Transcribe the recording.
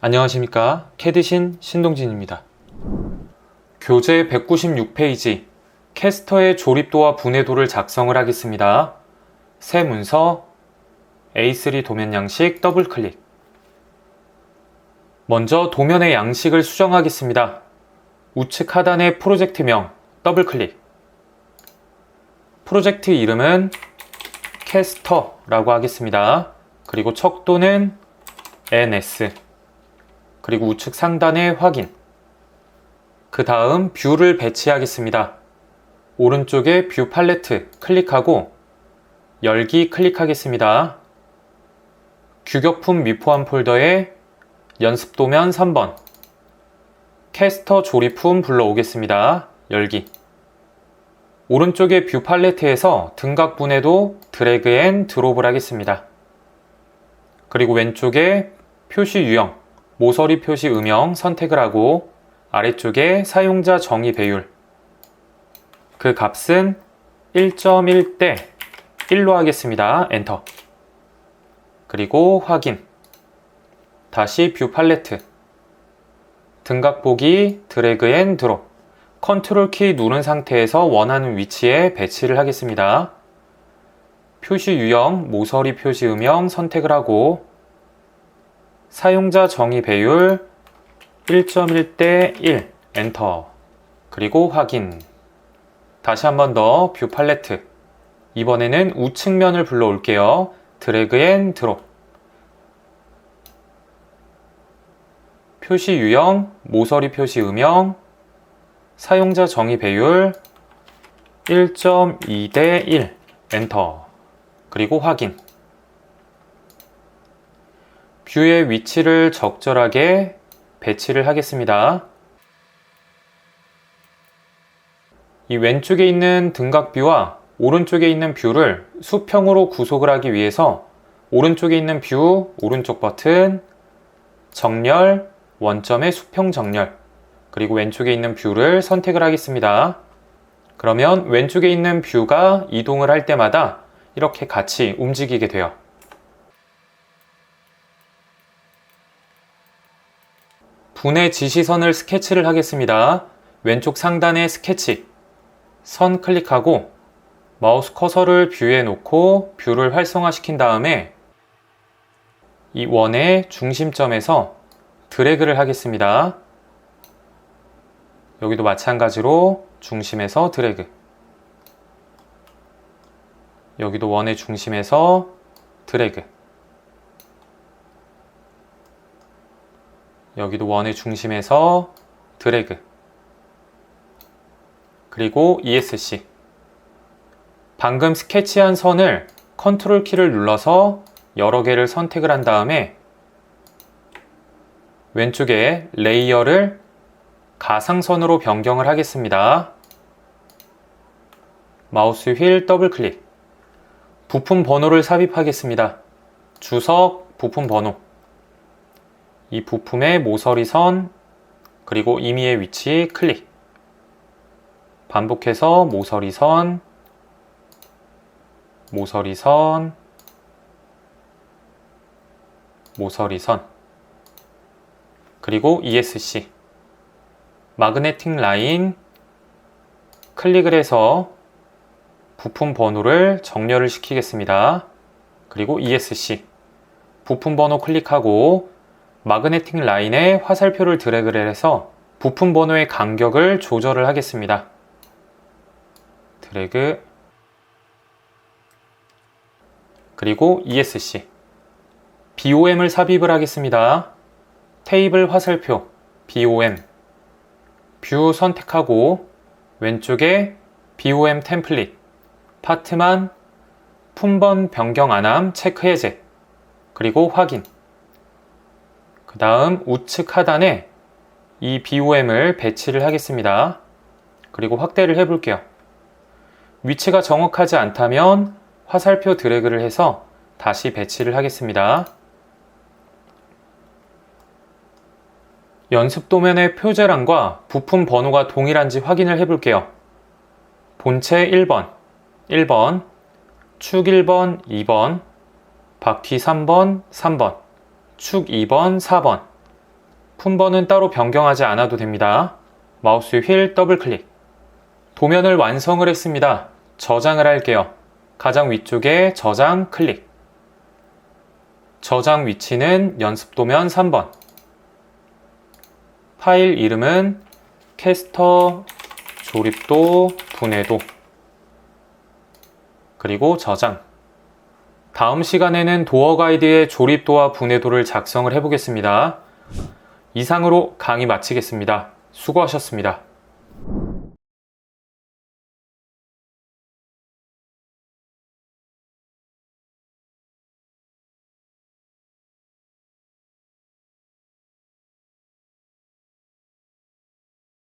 안녕하십니까. 캐드신 신동진입니다. 교재 196페이지 캐스터의 조립도와 분해도를 작성을 하겠습니다. 새 문서 A3 도면 양식 더블 클릭. 먼저 도면의 양식을 수정하겠습니다. 우측 하단의 프로젝트명 더블 클릭. 프로젝트 이름은 캐스터라고 하겠습니다. 그리고 척도는 NS. 그리고 우측 상단에 확인. 그 다음 뷰를 배치하겠습니다. 오른쪽에 뷰 팔레트 클릭하고 열기 클릭하겠습니다. 규격품 미포함 폴더에 연습도면 3번 캐스터 조립품 불러오겠습니다. 열기 오른쪽에 뷰 팔레트에서 등각 분해도 드래그 앤 드롭을 하겠습니다. 그리고 왼쪽에 표시 유형 모서리 표시 음영 선택을 하고 아래쪽에 사용자 정의 배율. 그 값은 1.1대 1로 하겠습니다. 엔터. 그리고 확인. 다시 뷰 팔레트. 등각 보기 드래그 앤 드롭. 컨트롤 키 누른 상태에서 원하는 위치에 배치를 하겠습니다. 표시 유형 모서리 표시 음영 선택을 하고 사용자 정의 배율 1.1대 1 엔터. 그리고 확인. 다시 한 번 더 뷰 팔레트. 이번에는 우측면을 불러올게요. 드래그 앤 드롭. 표시 유형 모서리 표시 음영. 사용자 정의 배율 1.2 대 1 엔터. 그리고 확인 뷰의 위치를 적절하게 배치를 하겠습니다. 이 왼쪽에 있는 등각뷰와 오른쪽에 있는 뷰를 수평으로 구속을 하기 위해서 오른쪽에 있는 뷰, 오른쪽 버튼, 정렬, 원점의 수평 정렬, 그리고 왼쪽에 있는 뷰를 선택을 하겠습니다. 그러면 왼쪽에 있는 뷰가 이동을 할 때마다 이렇게 같이 움직이게 돼요. 분해 지시선을 스케치를 하겠습니다. 왼쪽 상단에 스케치, 선 클릭하고 마우스 커서를 뷰에 놓고 뷰를 활성화시킨 다음에 이 원의 중심점에서 드래그를 하겠습니다. 여기도 마찬가지로 중심에서 드래그. 여기도 원의 중심에서 드래그. 여기도 원의 중심에서 드래그. 그리고 ESC. 방금 스케치한 선을 컨트롤 키를 눌러서 여러 개를 선택을 한 다음에 왼쪽에 레이어를 가상선으로 변경을 하겠습니다. 마우스 휠 더블 클릭. 부품 번호를 삽입하겠습니다. 주석, 부품 번호. 이 부품의 모서리 선, 그리고 임의의 위치 클릭. 반복해서 모서리 선, 모서리 선, 모서리 선. 그리고 ESC. 마그네틱 라인 클릭을 해서 부품 번호를 정렬을 시키겠습니다. 그리고 ESC 부품 번호 클릭하고 마그네틱 라인에 화살표를 드래그를 해서 부품 번호의 간격을 조절을 하겠습니다. 드래그 그리고 ESC BOM을 삽입을 하겠습니다. 테이블 화살표 BOM 뷰 선택하고 왼쪽에 BOM 템플릿 파트만 품번 변경 안함 체크 해제 그리고 확인 그 다음 우측 하단에 이 BOM을 배치를 하겠습니다. 그리고 확대를 해볼게요. 위치가 정확하지 않다면 화살표 드래그를 해서 다시 배치를 하겠습니다. 연습 도면의 표제란과 부품 번호가 동일한지 확인을 해볼게요. 본체 1번, 1번, 축 1번, 2번, 바퀴 3번, 3번, 축 2번, 4번, 품번은 따로 변경하지 않아도 됩니다. 마우스 휠 더블 클릭. 도면을 완성을 했습니다. 저장을 할게요. 가장 위쪽에 저장 클릭. 저장 위치는 연습 도면 3번. 파일 이름은 캐스터 조립도 분해도 그리고 저장. 다음 시간에는 도어 가이드의 조립도와 분해도를 작성을 해보겠습니다. 이상으로 강의 마치겠습니다. 수고하셨습니다.